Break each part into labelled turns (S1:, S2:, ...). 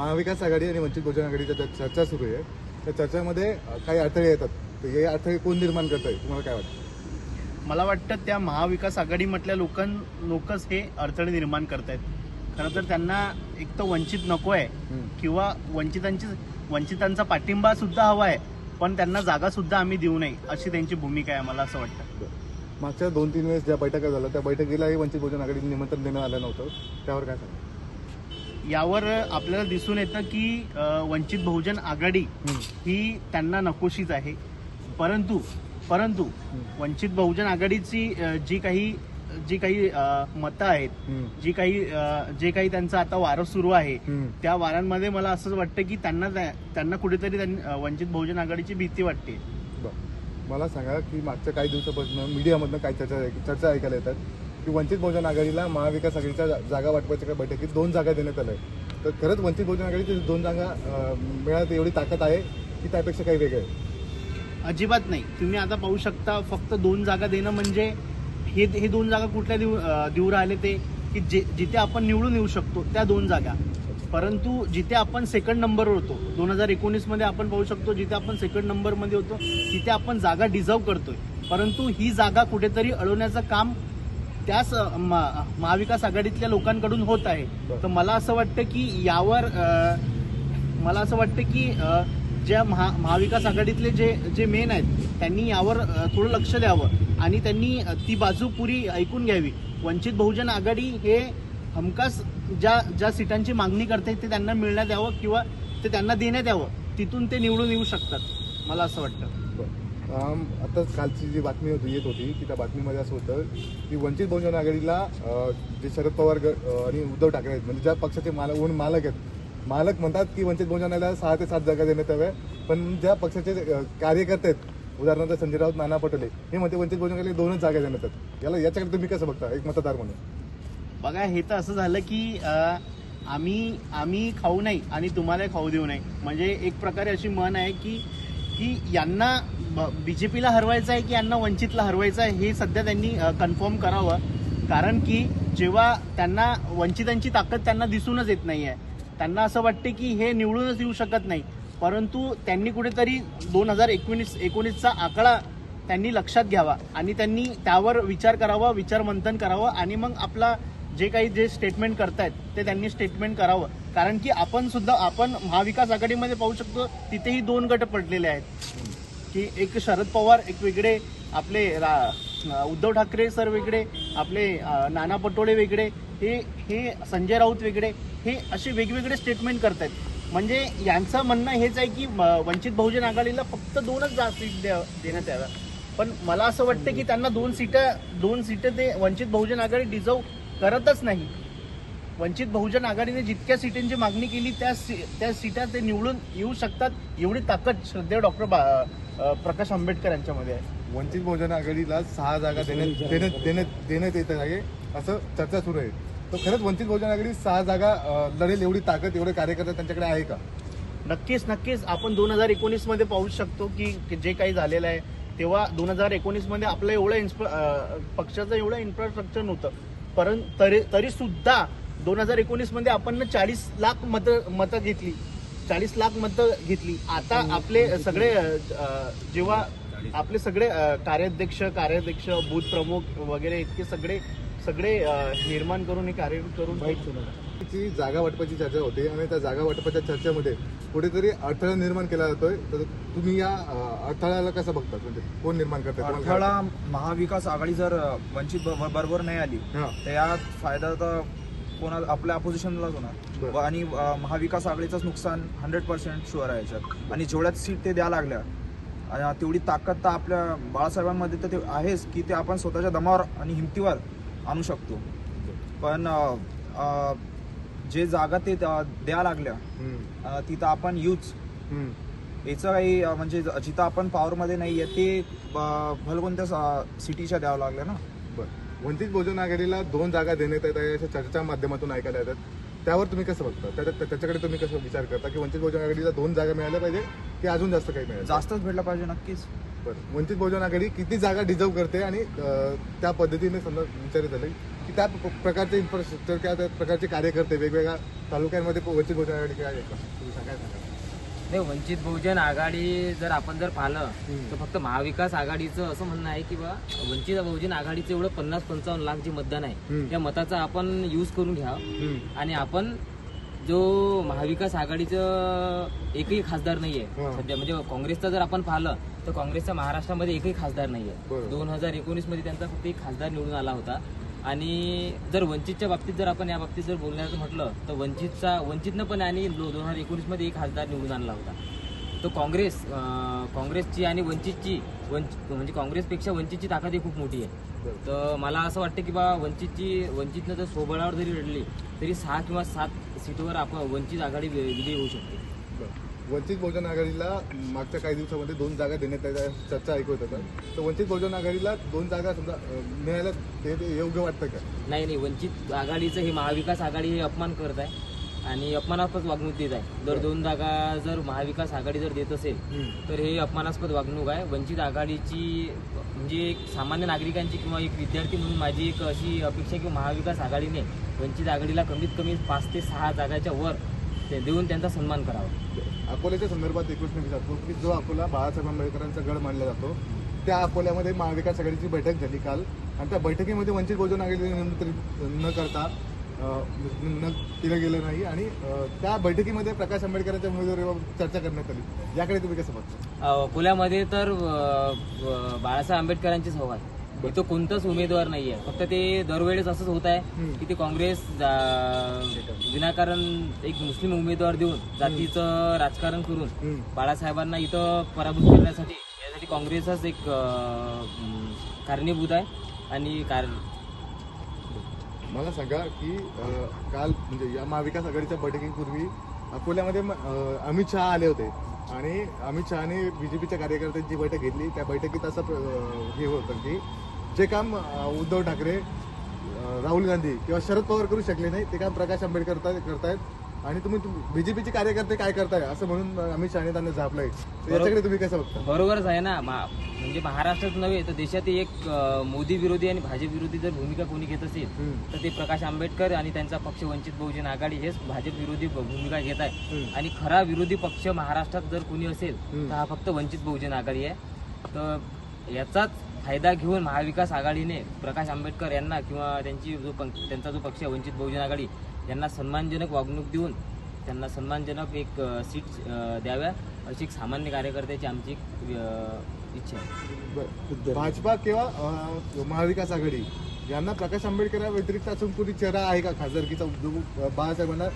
S1: महाविकास आघाडी आणि वंचित बहुजन आघाडीच्या ज्या चर्चा सुरू आहे त्या चर्चेमध्ये काही अडथळे येतात. तर हे अडथळे कोण निर्माण करत आहे तुम्हाला काय वाटतं?
S2: मला वाटतं त्या महाविकास आघाडीमधल्या लोकां लोकच हे अडथळे निर्माण करतायत. खरं तर त्यांना एक तर वंचित नको आहे. किंवा वंचितांची वंचितांचा पाठिंबा सुद्धा हवा आहे पण त्यांना जागा सुद्धा आम्ही देऊ नये अशी त्यांची भूमिका आहे मला असं वाटतं.
S1: मागच्या दोन तीन वेळेस ज्या बैठका झाल्या त्या बैठकीलाही वंचित बहुजन आघाडीने निमंत्रण देण्यात आलं नव्हतं. त्यावर काय सांगा
S2: यावर आपल्याला दिसून येतं की वंचित बहुजन आघाडी ही त्यांना नकोशीच आहे. परंतु परंतु वंचित बहुजन आघाडीची जी काही जी काही मतं आहेत जी काही जे काही त्यांचं आता वारं सुरू आहे त्या वारांमध्ये मला असं वाटतं की त्यांना त्या- त्यांना कुठेतरी वंचित बहुजन आघाडीची भीती वाटते.
S1: मला सांगा की मागच्या काही दिवसापासून मीडियामधनं काही चर्चा चर्चा ऐकायला येतात. की वंचित बहुजन आघाडीला महाविकास आघाडीच्या जागा वाटपाच्या काही बैठकीत दोन जागा देण्यात आल्या आहेत. तर खरंच वंचित बहुजन आघाडीची दोन जागा अं, एवढी ताकद आहे की त्यापेक्षा काही वेगळं आहे.
S2: अजिबात नाही. तुम्ही आता पाहू शकता फक्त दोन जागा देणं म्हणजे हे हे दोन जागा कुठल्या देऊ देऊ राहिले ते की जे जिथे आपण निवडून येऊ शकतो त्या दोन जागा. परंतु जिथे आपण सेकंड नंबरवर होतो दोन हजार एकोणीसमध्ये आपण पाहू शकतो जिथे आपण सेकंड नंबरमध्ये होतो तिथे आपण जागा डिझर्व करतोय. परंतु ही जागा कुठेतरी अडवण्याचं काम त्याच महाविकास आघाडीतल्या लोकांकडून होत आहे. तर मला असं वाटतं की यावर मला असं वाटतं की ज्या महा महाविकास आघाडीतले जे जे मेन आहेत त्यांनी यावर थोडं लक्ष द्यावं. आणि त्यांनी ती बाजू पुरी ऐकून घ्यावी. वंचित बहुजन आघाडी हे हमखास ज्या ज्या सीटांची मागणी करते ते त्यांना मिळण्यात यावं किंवा ते त्यांना देण्यात यावं. तिथून ते निवडून येऊ शकतात. मला असं वाटतं.
S1: आता कालची जी बातमी होती येत होती की त्या बातमीमध्ये असं होतं की वंचित बहुजन आघाडीला जे शरद पवार आणि उद्धव ठाकरे आहेत म्हणजे ज्या पक्षाचे मालक ओन मालक आहेत मालक म्हणतात की वंचित बहुजन आघाडीला सहा ते सात जागा देण्यात हव्या पण ज्या पक्षाचे कार्यकर्ते आहेत उदाहरणार्थ संजय राऊत नाना पटोले हे म्हणते वंचित बहुजन दोनच जागा देण्यात आहेत याला याच्याकडे तुम्ही कसं बघता एक मतदार म्हणून?
S2: बघा हे तर असं झालं की आम्ही आम्ही खाऊ नाही आणि तुम्हाला खाऊ देऊ नाही. म्हणजे एक प्रकारे अशी मन आहे की की यांना बीजेपीला हरवायचं आहे की यांना वंचितला हरवायचं आहे हे सध्या त्यांनी कन्फर्म करावं. कारण की जेव्हा त्यांना वंचितांची ताकद त्यांना दिसूनच येत नाही आहे त्यांना असं वाटते की हे निवडूनच येऊ शकत नाही. परंतु त्यांनी कुठेतरी दोन हजार एकोणीस एकोणीसचा आकडा त्यांनी लक्षात घ्यावा आणि त्यांनी त्यावर विचार करावा विचारमंथन करावं आणि मग आपला जे काही जे स्टेटमेंट करतायत ते त्यांनी स्टेटमेंट करावं. कारण की आपण सुद्धा आपण महाविकास आघाडीमध्ये पाहू शकतो तिथेही दोन गट पडलेले आहेत. की एक शरद पवार एक वेगळे आपले रा- उद्धव ठाकरे सर वेगळे आपले नाना पटोळे वेगळे हे हे संजय राऊत वेगळे हे असे वेगवेगळे स्टेटमेंट करत आहेत म्हणजे यांचं म्हणणं हेच आहे की वंचित बहुजन आघाडीला फक्त दोनच सीट द्या- देण्यात याव्या. पण मला असं वाटतं की त्यांना दोन सीटं दोन सीटं ते वंचित बहुजन आघाडी डिझर्व करतच नाही. वंचित बहुजन आघाडीने जितक्या सीटांची मागणी केली त्या सी- त्या सीटा ते निवडून येऊ शकतात एवढी ताकद श्रद्धेय डॉक्टर प्रकाश आंबेडकर यांच्यामध्ये आहे.
S1: वंचित बहुजन आघाडीला सहा जागा देण्यात देण्यात देण्यात देण्यात येत आहे असं चर्चा सुरू आहे. तर खरंच वंचित बहुजन आघाडी सहा जागा लढेल एवढी ताकद एवढे कार्यकर्ते त्यांच्याकडे आहे का?
S2: नक्कीच नक्कीच. आपण दोन हजार एकोणीसमध्ये पाहू शकतो की जे काही झालेलं आहे तेव्हा दोन हजार एकोणीसमध्ये आपलं एवढं इन्स्प पक्षाचं एवढं इन्फ्रास्ट्रक्चर नव्हतं. परंतु तरी तरी सुद्धा दोन हजार एकोणीसमध्ये आपण चाळीस लाख मतं मतं घेतली. चाळीस लाख मतं घेतली. आता आपले सगळे जेव्हा आपले सगळे कार्याध्यक्ष कार्याध्यक्ष बूथ प्रमुख वगैरे इतके सगळे सगळे निर्माण करून हे कार्य करून
S1: ची जागा वाटपाची चर्चा होते आणि त्या जागा वाटपाच्या चर्चेमध्ये कुठेतरी अडथळा निर्माण केला जातोय. तर तुम्ही या अडथळ्याला कसं बघतात? म्हणजे कोण निर्माण करतात
S3: अडथळा महाविकास आघाडी जर वंचित ब- बरोबर नाही आली?
S1: हा.
S3: तर यात फायदा तर कोणा आपल्या अपोजिशनलाच होणार. आणि महाविकास आघाडीचंच नुकसान हंड्रेड पर्सेंट शुअर आहे याच्यात. आणि जेवढ्यात सीट ते द्या लागल्या तेवढी ताकद तर आपल्या बाळासाहेबांमध्ये तर ते आहेच की ते आपण स्वतःच्या दमावर आणि हिमतीवर आणू शकतो. पण जे जागा ते द्या लागल्या तिथं आपण यूज. याचं काही म्हणजे जिथं आपण पॉवरमध्ये नाही आहे ते भलकोणत्या सिटीच्या द्यावं लागल्या ना.
S1: वंचित बहुजन आघाडीला दोन जागा देण्यात येत आहे अशा चर्चा माध्यमातून ऐकायला येतात. त्यावर तुम्ही कसं बघता? त्या- त्या- त्याच्याकडे तुम्ही कसं विचार करता की वंचित बहुजन आघाडीला दोन जागा मिळाल्या पाहिजे की अजून जास्त काही मिळालं
S3: जास्तच भेटलं पाहिजे नक्कीच.
S1: बरं. वंचित बहुजन आघाडी किती जागा डिझर्व करते आणि त्या पद्धतीने समजा विचारित झालं की त्या प्रकारचे इन्फ्रास्ट्रक्चर त्या प्रकारचे कार्यकर्ते वेगवेगळ्या तालुक्यांमध्ये वंचित बहुजन आघाडी काय तुम्ही सांगाय सांगा.
S4: नाही वंचित बहुजन आघाडी जर आपण जर पाहिलं. तर फक्त महाविकास आघाडीचं असं म्हणणं आहे की बा वंचित बहुजन आघाडीचं एवढं पन्नास पंचावन्न लाख जे मतदान आहे. त्या मताचा आपण यूज करून
S1: हम्म.
S4: आणि आपण जो महाविकास आघाडीचं एकही खासदार नाहीये. सध्या म्हणजे काँग्रेसचा जर आपण पाहिलं तर काँग्रेसचा महाराष्ट्रामध्ये एकही खासदार नाहीये. दोन हजार एकोणीसमध्ये त्यांचा फक्त एक खासदार निवडून आला होता आणि जर वंचितच्या बाबतीत जर आपण या बाबतीत जर बोलण्याचं म्हटलं तर वंचितचा वंचितनं पण आणि दोन हजार एकोणीसमध्ये एक खासदार निवडून आणला होता. तो काँग्रेस काँग्रेसची आणि वंचितची वंच म्हणजे काँग्रेसपेक्षा वंचितची ताकद ही खूप मोठी आहे. तर मला असं वाटतं की बा वंचितची वंचितनं जर सोबळावर जरी लढली तरी सहा किंवा सात सीटवर आपण वंचित आघाडी विजयी होऊ शकते.
S1: वंचित बहुजन आघाडीला मागच्या काही दिवसामध्ये दोन जागा देण्यात येत्या चर्चा ऐकवत होता. तर वंचित बहुजन आघाडीला दोन जागा समजा मिळायला ते ते योग्य वाटतं का?
S4: नाही नाही वंचित आघाडीचं हे महाविकास आघाडी हे अपमान करत आहे आणि अपमानास्पद वागणूक देत आहे. जर दोन जागा जर महाविकास आघाडी जर देत असेल तर हे अपमानास्पद वागणूक आहे. वंचित आघाडीची म्हणजे एक सामान्य नागरिकांची किंवा एक विद्यार्थी म्हणून माझी एक अशी अपेक्षा आहे की महाविकास आघाडीने वंचित आघाडीला कमीत कमी पाच ते सहा जागाच्या वर ते देऊन त्यांचा सन्मान करावा.
S1: अकोल्याच्या संदर्भात एकूण मी विचारतो की जो अकोला बाळासाहेब आंबेडकरांचा गड मानला जातो त्या अकोल्यामध्ये महाविकास आघाडीची बैठक झाली काल. आणि त्या बैठकीमध्ये वंचित बहुजन आघाडीने निमंत्रित न करता अं, न केलं गेलं नाही. आणि अं, त्या बैठकीमध्ये प्रकाश आंबेडकरांच्या उमेदवारीवर चर्चा करण्यात आली. याकडे तुम्ही कसं बघता?
S4: अकोल्यामध्ये तर अ, बाळासाहेब आंबेडकरांचीच हवा आहे. इथं कोणताच उमेदवार नाहीये फक्त ते दरवेळेस असंच होत आहे. की ते काँग्रेस विनाकारण एक मुस्लिम उमेदवार देऊन जातीचं राजकारण करून. बाळासाहेबांना इथं पराभूत करण्यासाठी यासाठी काँग्रेसच एक कारणीभूत आहे आणि कार
S1: मला सांगा की काल म्हणजे या महाविकास आघाडीच्या बैठकीपूर्वी अकोल्यामध्ये अमित शहा आले होते आणि अमित शहाने बीजेपीच्या कार्यकर्त्यांची बैठक घेतली त्या बैठकीत असं हे होतं की जे काम उद्धव ठाकरे राहुल गांधी किंवा शरद पवार करू शकले नाही ते काम प्रकाश आंबेडकर करताय- करतायत. आणि तुम्ही बीजेपीचे कार्यकर्ते काय करताय असं म्हणून अमित शहाने त्यांना झापलंय. याच्याकडे तुम्ही कसं बघता?
S4: बरोबरच आहे ना. म्हणजे महाराष्ट्रात नव्हे तर देशात एक मोदी विरोधी आणि भाजप विरोधी जर भूमिका कोणी घेत असेल. तर ते प्रकाश आंबेडकर आणि त्यांचा पक्ष वंचित बहुजन आघाडी हेच भाजप विरोधी भूमिका घेत आहे. आणि खरा विरोधी पक्ष महाराष्ट्रात जर कोणी असेल. तर हा फक्त वंचित बहुजन आघाडी आहे. तर याचाच फायदा घेऊन महाविकास आघाडीने प्रकाश आंबेडकर यांना किंवा त्यांची जो पंक- त्यांचा जो पक्ष आहे वंचित बहुजन आघाडी यांना सन्मानजनक वागणूक देऊन त्यांना सन्मानजनक एक सीट द्याव्या अशी एक सामान्य कार्यकर्त्याची आमची इच्छा आहे.
S1: बरं. भाजपा किंवा महाविकास आघाडी यांना प्रकाश आंबेडकर व्यतिरिक्त असून कोणी चेहरा आहे का? खासदारकीचा जो बाळासाहेबांना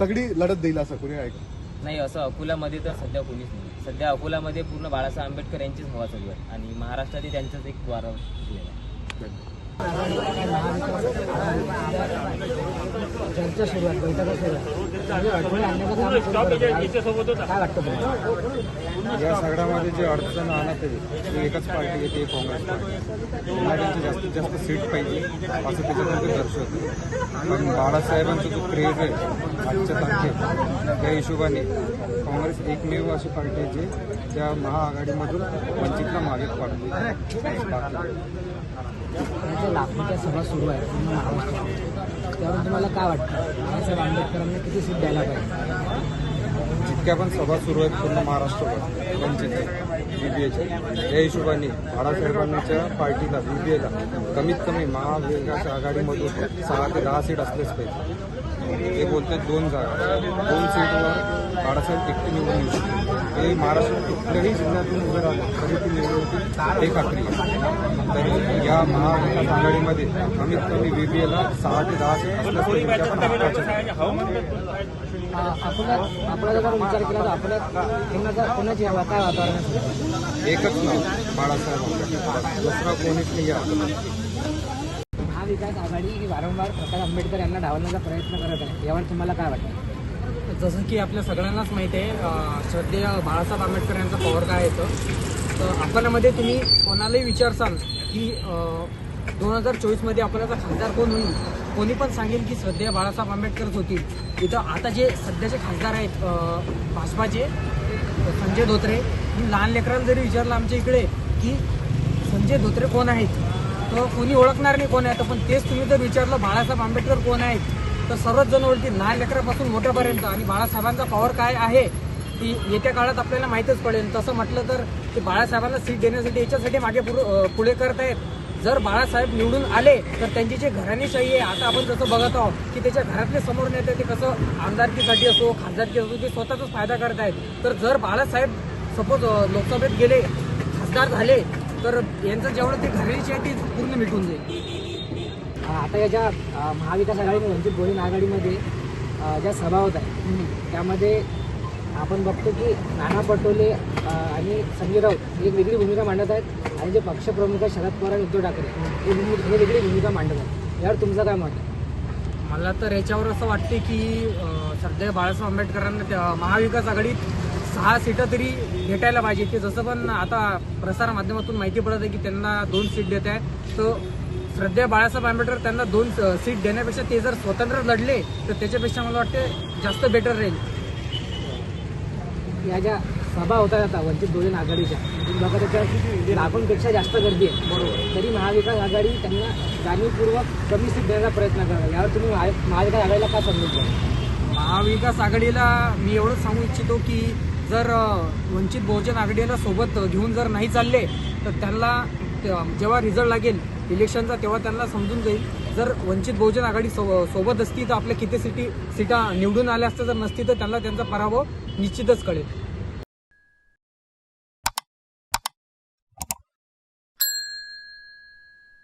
S1: तगडी लढत देईल असं कोणी आहे का?
S4: नाही असं अकोल्यामध्ये तर सध्या कोणीच नाही. सध्या अकोल्यामध्ये पूर्ण बाळासाहेब आंबेडकर यांचीच हवा चालू आहे. आणि महाराष्ट्रातही त्यांचंच एक वारा आहे.
S5: चर्चा सुरू आहे बैठका सुरू आहे. म्हणजे. काय वाटतं
S6: या सगळ्यामध्ये जे अडचण आणत आहे ती एकच पार्टी आहे ती काँग्रेस पार्टी. जास्तीत जास्त सीट पाहिजे असं त्याच्यातून ते दर्शवतं. पण बाळासाहेबांचा जो क्रेज आहे आजच्या तारखेत त्या हिशोबाने काँग्रेस एकमेव अशी पार्टी आहे जे त्या महाआघाडीमधून वंचितला मागे पाडते
S5: लाखोच्या सभा सुरू आहे पूर्ण महाराष्ट्रात त्यावर तुम्हाला काय वाटतं? बाळासाहेब आंबेडकरांना किती सीट द्यायला पाहिजे?
S6: जितक्या पण सभा सुरू आहेत पूर्ण महाराष्ट्रभर वंचित बी या हिशोबाने बाळासाहेबांच्या पार्टीला बी कमीत कमी महाविकास आघाडीमधून सहा ते दहा सीट असलेच पाहिजे. ते बोलते दोन जागा. दोन सीटवर बाळासाहेब एकटे निवडून येऊ शकते ते महाराष्ट्रात कुठल्याही जिल्ह्यातून उभे राहिले तरी ती हे खात्री आहे. तर या महाविकास आघाडीमध्ये कमीत कमी बी बी एला सहा ते दहा.
S5: आपल्या जर विचार केला तर आपल्या कोणाचा हवा काय वातावरण
S6: एकच नाव बाळासाहेब दुसरा कोणीच नाही आहे
S5: महाविकास आघाडी ही वारंवार प्रकाश आंबेडकर यांना डावलण्याचा प्रयत्न करत आहे. यावर तुम्हाला काय वाटतं?
S7: जसं की आपल्या सगळ्यांनाच माहिती आहे श्रद्धेय बाळासाहेब आंबेडकर यांचा पॉवर काय येतं तर अकोल्यामध्ये तुम्ही कोणालाही विचारसाल की दोन हजार चोवीसमध्ये अकोल्याचा खासदार कोण होईल? कोणी पण सांगेल की श्रद्धेय बाळासाहेब आंबेडकरच होतील. इथं आता जे सध्याचे खासदार आहेत भाजपाचे संजय धोत्रे मी लहान लेकरांना जरी विचारलं आमच्या इकडे की संजय धोत्रे कोण आहेत? तर कोणी ओळखणार नाही कोण आहेत तर पण तेच तुम्ही जर विचारलं बाळासाहेब आंबेडकर कोण आहेत? तर सर्वच जण ओळखी. लहान लेकरापासून मोठ्यापर्यंत. आणि बाळासाहेबांचा पॉवर काय आहे ती येत्या काळात आपल्याला माहीतच पडेल. तसं म्हटलं तर ते बाळासाहेबांना सीट देण्यासाठी याच्यासाठी मागे पुढे पुढे करत आहेत. जर बाळासाहेब निवडून आले तर त्यांची जे घराणेशाही आहे आता आपण जसं बघत आहोत की त्याच्या घरातले समोर नेते ते कसं आमदारकीसाठी असो खासदारकी असो ते स्वतःचाच फायदा करत आहेत. तर जर बाळासाहेब सपोज लोकसभेत गेले खासदार झाले तर यांचं जेवढं ते घराणेशी आहे ती पूर्ण मिटून जाईल.
S5: आता या ज्या महाविकास आघाडी वंचित बहुजन आघाडीमध्ये ज्या सभा होत आहेत त्यामध्ये आपण बघतो की नाना पटोले आणि संजय राऊत एक वेगळी भूमिका मांडत आहेत आणि जे पक्षप्रमुख आहेत शरद पवार आणि उद्धव ठाकरे हे हे वेगळी भूमिका मांडत आहेत. यावर तुमचं काय मत आहे?
S7: मला तर याच्यावर असं वाटते की सध्या बाळासाहेब आंबेडकरांना त्या महाविकास आघाडीत सहा सीटं तरी भेटायला पाहिजे की जसं पण आता प्रसार माध्यमातून माहिती पडत आहे की त्यांना दोन सीट देत आहे तर सध्या बाळासाहेब आंबेडकर त्यांना दोन सीट देण्यापेक्षा ते जर स्वतंत्र लढले तर त्याच्यापेक्षा मला वाटते जास्त बेटर राहील.
S5: या ज्या सभा होतात आता वंचित बहुजन आघाडीच्या तुम्ही बघा लाखोंपेक्षा जास्त गर्दी आहे बरोबर. तरी महाविकास आघाडी त्यांना जाणीवपूर्वक कमी सीट देण्याचा प्रयत्न करा यावर तुम्ही महा- महाविकास आघाडीला का समजून
S7: महाविकास आघाडीला मी एवढंच सांगू इच्छितो की जर वंचित बहुजन आघाडीला सोबत घेऊन जर नाही चालले तर त्यांना जेव्हा रिझल्ट लागेल इलेक्शनचा तेव्हा त्यांना समजून जाईल. जर वंचित बहुजन आघाडी सो- सोबत असती तर आपल्या किती सिटी सीटा निवडून आल्या असत्या जर नसती तर त्यांना त्यांचा पराभव निश्चितच कळेल.